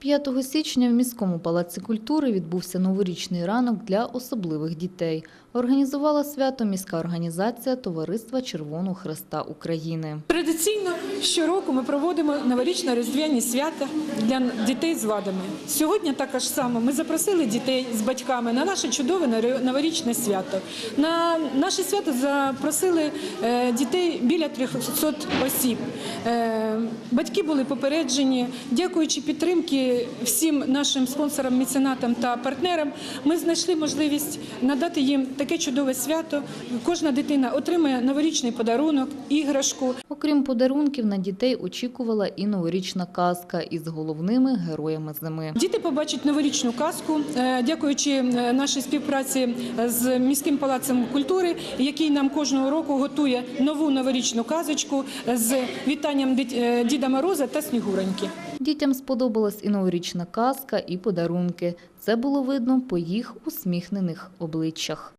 5 січня в міському палаці культури відбувся новорічний ранок для особливих дітей. Організувала свято міська організація Товариства Червоного Хреста України. Традиційно щороку ми проводимо новорічно-різдвяні свята для дітей з вадами. Сьогодні також само ми запросили дітей з батьками на наше чудове новорічне свято. На наше свято запросили е, дітей біля 300 осіб. Е, Батьки були попереджені. Дякуючи підтримки всім нашим спонсорам, меценатам та партнерам, ми знайшли можливість надати їм таке чудове свято. Кожна дитина отримає новорічний подарунок, іграшку. Окрім подарунків, на дітей очікувала і новорічна казка із головними героями зими. Діти побачать новорічну казку, е, дякуючи е, нашій співпраці з міським палацем культури, який нам кожного року готує нову новорічну казочку з вітанням е, Діда Мороза та Снігуроньки. Дітям сподобалась і новорічна казка, і подарунки. Це було видно по їх усміхнених обличчях.